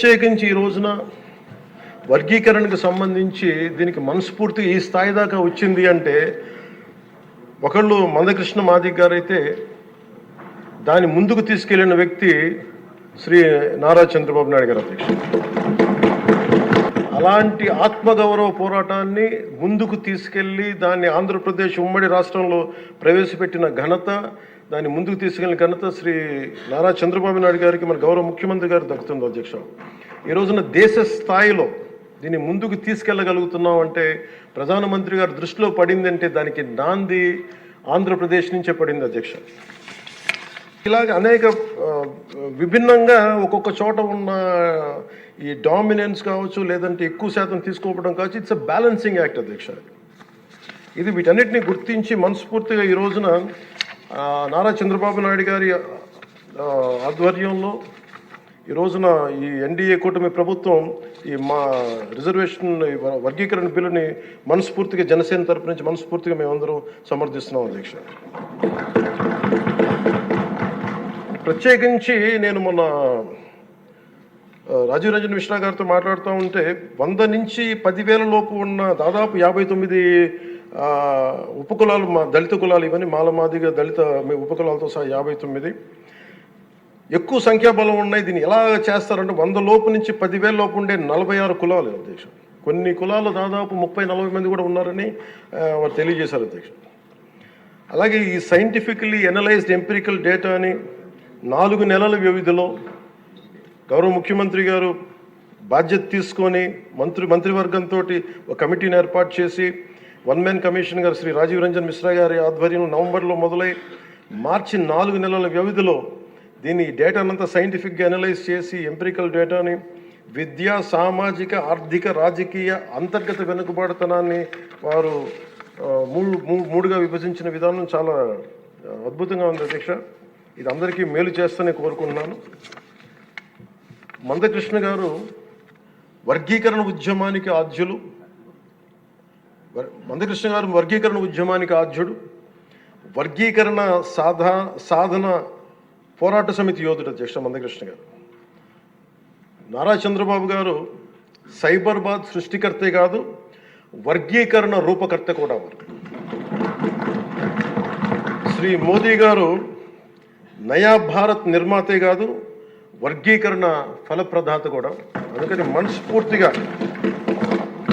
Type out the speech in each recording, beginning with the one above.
ప్రత్యేకించి ఈ రోజున వర్గీకరణకు సంబంధించి దీనికి మనస్ఫూర్తిగా ఈ స్థాయి దాకా వచ్చింది అంటే ఒకళ్ళు మందకృష్ణ మాదిక్ గారైతే దాన్ని ముందుకు తీసుకెళ్ళిన వ్యక్తి శ్రీ నారా చంద్రబాబు నాయుడు గారు అధ్యక్షుడు. అలాంటి ఆత్మగౌరవ పోరాటాన్ని ముందుకు తీసుకెళ్ళి దాన్ని ఆంధ్రప్రదేశ్ ఉమ్మడి రాష్ట్రంలో ప్రవేశపెట్టిన ఘనత దాన్ని ముందుకు తీసుకెళ్ళిన ఘనత శ్రీ నారా చంద్రబాబు నాయుడు గారికి మన గౌరవ ముఖ్యమంత్రి గారు దక్కుతుంది అధ్యక్ష. ఈ రోజున దేశ స్థాయిలో దీన్ని ముందుకు తీసుకెళ్ళగలుగుతున్నాం అంటే ప్రధానమంత్రి గారు దృష్టిలో పడిందంటే దానికి నాంది ఆంధ్రప్రదేశ్ నుంచే పడింది అధ్యక్ష. ఇలాగ అనేక విభిన్నంగా ఒక్కొక్క చోట ఉన్న ఈ డామినెన్స్ కావచ్చు లేదంటే ఎక్కువ శాతం తీసుకోవడం కావచ్చు ఇట్స్ అ బ్యాలెన్సింగ్ యాక్ట్ అధ్యక్ష. ఇది వీటన్నిటిని గుర్తించి మనస్ఫూర్తిగా ఈ రోజున నారా చంద్రబాబు నాయుడు గారి ఆధ్వర్యంలో ఈ రోజున ఈ ఎన్డీఏ కూటమి ప్రభుత్వం ఈ మా రిజర్వేషన్ వర్గీకరణ బిల్లుని మనస్ఫూర్తిగా జనసేన తరపు నుంచి మనస్ఫూర్తిగా మేమందరం సమర్థిస్తున్నాం అధ్యక్ష. ప్రత్యేకించి నేను మొన్న రాజీవ్ రంజన్ మిశ్రా గారితో మాట్లాడుతూ ఉంటే వంద నుంచి పదివేల లోపు ఉన్న దాదాపు యాభై తొమ్మిది ఉపకులాలు మా దళిత కులాలు ఇవన్నీ మాలమాదిగా దళిత ఉపకులాలతో సహా యాభై తొమ్మిది. ఎక్కువ సంఖ్యాబలం ఉన్నాయి దీన్ని ఎలా చేస్తారంటే వంద లోపు నుంచి పదివేల లోపు ఉండే నలభై ఆరు కులాలు అధ్యక్షుడు. కొన్ని కులాలు దాదాపు ముప్పై నలభై మంది కూడా ఉన్నారని వారు తెలియజేశారు అధ్యక్షుడు. అలాగే ఈ సైంటిఫికలీ ఎనలైజ్డ్ ఎంపిరికల్ డేటాని నాలుగు నెలల వ్యవధిలో గౌరవ ముఖ్యమంత్రి గారు బాధ్యత తీసుకొని మంత్రి మంత్రివర్గంతో ఒక కమిటీని ఏర్పాటు చేసి వన్ మ్యాన్ కమిషన్ గారు శ్రీ రాజీవ్ రంజన్ మిశ్రా గారి ఆధ్వర్యంలో నవంబర్లో మొదలై మార్చి నాలుగు నెలల వ్యవధిలో దీన్ని డేటానంతా సైంటిఫిక్గా అనలైజ్ చేసి ఎంపిరికల్ డేటాని విద్యా సామాజిక ఆర్థిక రాజకీయ అంతర్గత వెనుకబాటుతనాన్ని వారు మూడు మూడుగా విభజించిన విధానం చాలా అద్భుతంగా ఉంది అధ్యక్ష. ఇది అందరికీ మేలు చేస్తూనే కోరుకుంటున్నాను. మందకృష్ణ గారు వర్గీకరణ ఉద్యమానికి ఆద్యులు. మందకృష్ణ గారు వర్గీకరణ ఉద్యమానికి ఆద్యుడు వర్గీకరణ సాధా సాధన పోరాట సమితి యోధుడు అధ్యక్ష మందకృష్ణ గారు. నారా చంద్రబాబు గారు సైబర్బాద్ సృష్టికర్తే కాదు వర్గీకరణ రూపకర్త కూడా వారు. శ్రీ మోదీ గారు నయా భారత్ నిర్మాతే కాదు వర్గీకరణ ఫలప్రదాత కూడా. అందుకని మనస్ఫూర్తిగా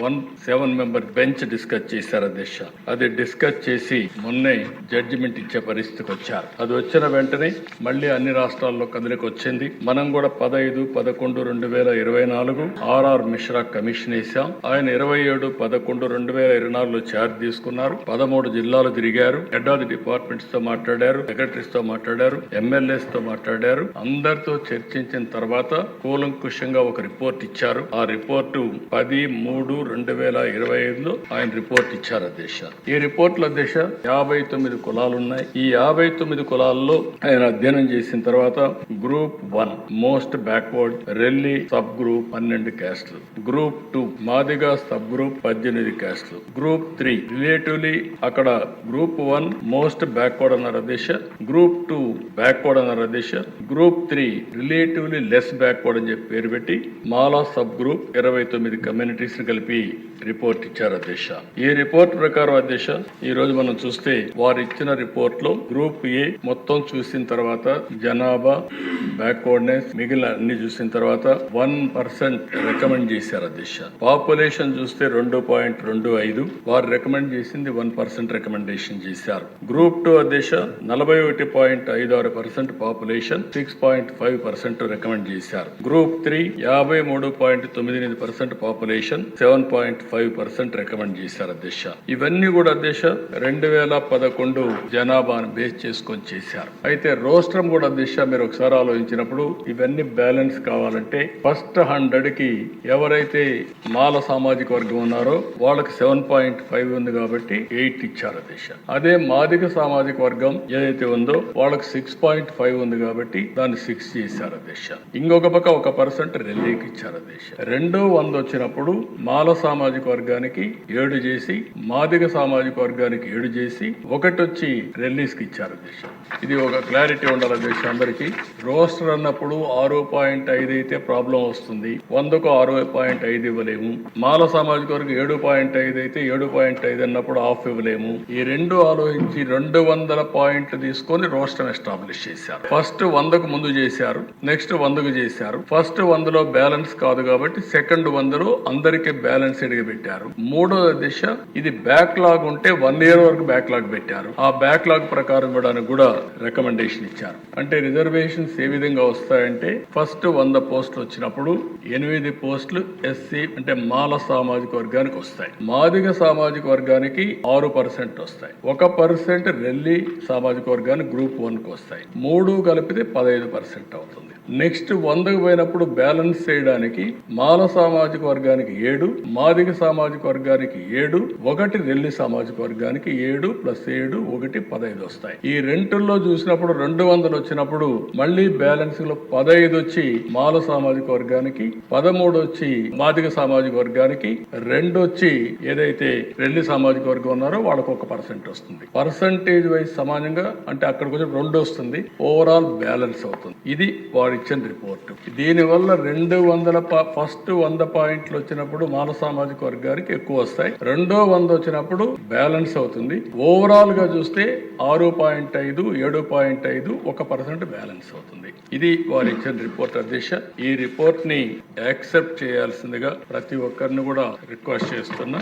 one seven member bench discuss చేశారు అధ్యక్ష. అది డిస్కస్ చేసి మొన్నే జడ్జిమెంట్ ఇచ్చే పరిస్థితికి వచ్చారు. అది వచ్చిన వెంటనే మళ్ళీ అన్ని రాష్ట్రాల్లో కదలికి వచ్చింది. మనం కూడా పదహైదు పదకొండు రెండు వేల ఇరవై నాలుగు ఆర్ఆర్ మిశ్రా కమిషన్ వేశాం ఆయన ఇరవై ఏడు పదకొండు రెండు వేల ఇరవై నాలుగులో ఛార్జ్ తీసుకున్నారు. పదమూడు జిల్లాలు తిరిగారు. హెడ్ ఆఫ్ ది డిపార్ట్మెంట్స్తో మాట్లాడారు. సెక్రటరీస్తో మాట్లాడారు. ఎమ్మెల్యేస్తో మాట్లాడారు. అందరితో చర్చించిన తర్వాత కూలంకుషంగా ఒక రిపోర్ట్ ఇచ్చారు. ఆ రిపోర్టు పది మూడు రెండు వేల ఇరవై ఐదులో ఆయన రిపోర్ట్ ఇచ్చారు అధ్యక్ష ఈ రిపోర్ట్ల అధ్యక్ష యాభై తొమ్మిది కులాలు ఉన్నాయి ఈ యాభై తొమ్మిది కులాల్లో ఆయన అధ్యయనం చేసిన తర్వాత group one most backward Relli sub group పన్నెండు క్యాస్ట్లు. Group two Madiga sub group పద్దెనిమిది క్యాస్ట్లు. గ్రూప్ త్రీ రిలేటివ్లీ అక్కడ గ్రూప్ వన్ మోస్ట్ బ్యాక్వర్డ్ అన్నారు అధ్యక్ష గ్రూప్ టూ బ్యాక్వర్డ్ అన్నారు అధ్యక్ష group three relatively less backward అని చెప్పి పేరు పెట్టి మాలా సబ్ గ్రూప్ ఇరవై తొమ్మిది కమ్యూనిటీస్ కలిపి చెప్పి రిపోర్ట్ ఇచ్చారు అధ్యక్ష. ఈ రిపోర్ట్ ప్రకారం అధ్యక్ష ఈ రోజు మనం చూస్తే వారు ఇచ్చిన రిపోర్ట్లో గ్రూప్ ఏ మొత్తం చూసిన తర్వాత జనాభా బ్యాక్వర్డ్నెస్ మిగిలిన అన్ని చూసిన తర్వాత వన్ పర్సెంట్ రికమెండ్ చేశారు అధ్యక్ష. పాపులేషన్ చూస్తే రెండు పాయింట్ రెండు ఐదు వారు రికమెండ్ చేసింది వన్ పర్సెంట్ రికమెండేషన్ చేశారు. గ్రూప్ టూ అధ్యక్ష నలభై ఒకటి పాయింట్ ఐదు ఆరు percent population six point five percent recommend చేశారు. గ్రూప్ త్రీ యాభై మూడు పాయింట్ తొమ్మిది ఎనిమిది percent population seven seven point five percent recommend చేశారు అధ్యక్ష. ఇవన్నీ కూడా అధ్యక్ష రెండు వేల పదకొండు జనాభాను బేస్ చేసుకొని చేశారు. అయితే రోస్ట్రం కూడా అధ్యక్ష మీరు ఒకసారి ఆలోచించినప్పుడు ఇవన్నీ బ్యాలెన్స్ కావాలంటే ఫస్ట్ హండ్రెడ్కి ఎవరైతే మాల సామాజిక వర్గం ఉన్నారో వాళ్ళకి సెవెన్ పాయింట్ ఫైవ్ ఉంది కాబట్టి ఎయిట్ ఇచ్చారు అధ్యక్ష. అదే మాదిక సామాజిక వర్గం ఏదైతే ఉందో వాళ్ళకి సిక్స్ పాయింట్ ఫైవ్ ఉంది కాబట్టి దాన్ని సిక్స్ చేశారు అధ్యక్ష. ఇంకొక పక్క ఒక పర్సెంట్ రెల్లీకి ఇచ్చారు అధ్యక్ష. రెండో వంద వచ్చినప్పుడు మాల సామాజిక వర్గానికి ఏడు చేసి మాదిగ సామాజిక వర్గానికి ఏడు చేసి ఒకటొచ్చి వచ్చి ఇచ్చారు అధ్యక్ష. ఇది ఒక క్లారిటీ ఉండాలి దేశం అందరికీ. రోస్టర్ అన్నప్పుడు ఆరు పాయింట్ ఐదు అయితే ప్రాబ్లం వస్తుంది. వందకు ఆరు పాయింట్ ఐదు ఇవ్వలేము. మాల సామాజిక వర్గం ఏడు పాయింట్ ఐదు అయితే ఏడు పాయింట్ ఐదు అన్నప్పుడు ఆఫ్ ఇవ్వలేము. ఈ రెండు ఆలోచించి రెండు వందల పాయింట్లు తీసుకొని రోస్టర్ ఎస్టాబ్లిష్ చేశారు. ఫస్ట్ వందకు ముందు చేశారు. నెక్స్ట్ వందకు చేశారు. ఫస్ట్ వందలో బ్యాలెన్స్ కాదు కాబట్టి సెకండ్ వందలో అందరికీ బ్యాలెన్స్ ఎడిగి పెట్టారు మూడో దిశ ఇది బ్యాక్లాగ్ ఉంటే వన్ ఇయర్ వరకు బ్యాక్లాగ్ పెట్టారు. ఆ బ్యాక్లాగ్ ప్రకారం ఇవ్వడానికి కూడా రికమెండేషన్ ఇచ్చారు. అంటే రిజర్వేషన్స్ ఏ విధంగా వస్తాయంటే ఫస్ట్ వంద పోస్టులు వచ్చినప్పుడు ఎనిమిది పోస్టులు ఎస్సీ అంటే మాల సామాజిక వర్గానికి వస్తాయి. మాదిగ సామాజిక వర్గానికి ఆరు పర్సెంట్ వస్తాయి. ఒక పర్సెంట్ రెల్లి సామాజిక వర్గానికి గ్రూప్ వన్కు వస్తాయి. మూడు కలిపితే పదహైదు పర్సెంట్ అవుతుంది. నెక్స్ట్ వందకు పోయినప్పుడు బ్యాలెన్స్ చేయడానికి మాల సామాజిక వర్గానికి ఏడు మాదిగ సామాజిక వర్గానికి ఏడు ఒకటి రెల్లి సామాజిక వర్గానికి ఏడు ప్లస్ ఏడు ఒకటి పదహైదు వస్తాయి. ఈ రెంటుల్లో చూసినప్పుడు రెండు వందలు వచ్చినప్పుడు మళ్ళీ బ్యాలెన్స్లో పదహైదు వచ్చి మాల సామాజిక వర్గానికి పదమూడు వచ్చి మాదిక సామాజిక వర్గానికి రెండు వచ్చి ఏదైతే రెల్లి సామాజిక వర్గం ఉన్నారో వాళ్ళకు ఒక పర్సెంట్ వస్తుంది. పర్సంటేజ్ వైజ్ సమానంగా అంటే అక్కడికి వచ్చి రెండు వస్తుంది. ఓవరాల్ బ్యాలెన్స్ అవుతుంది. ఇది వాడు ఇచ్చిన రిపోర్ట్. దీనివల్ల రెండు వందల ఫస్ట్ వంద పాయింట్లు వచ్చినప్పుడు మాల సామాజిక వర్గానికి ఎక్కువ వస్తాయి. రెండో వంద వచ్చినప్పుడు బ్యాలెన్స్ అవుతుంది. ఓవరాల్గా చూస్తే ఆరు పాయింట్ ఐదు ఏడు పాయింట్ ఐదు ఒక పర్సెంట్ బ్యాలెన్స్ అవుతుంది. ఇది వారు ఇచ్చిన రిపోర్ట్ అధ్యక్ష ఈ రిపోర్ట్ని యాక్సెప్ట్ చేయాల్సిందిగా ప్రతి ఒక్కరిని కూడా రిక్వెస్ట్ చేస్తున్నా.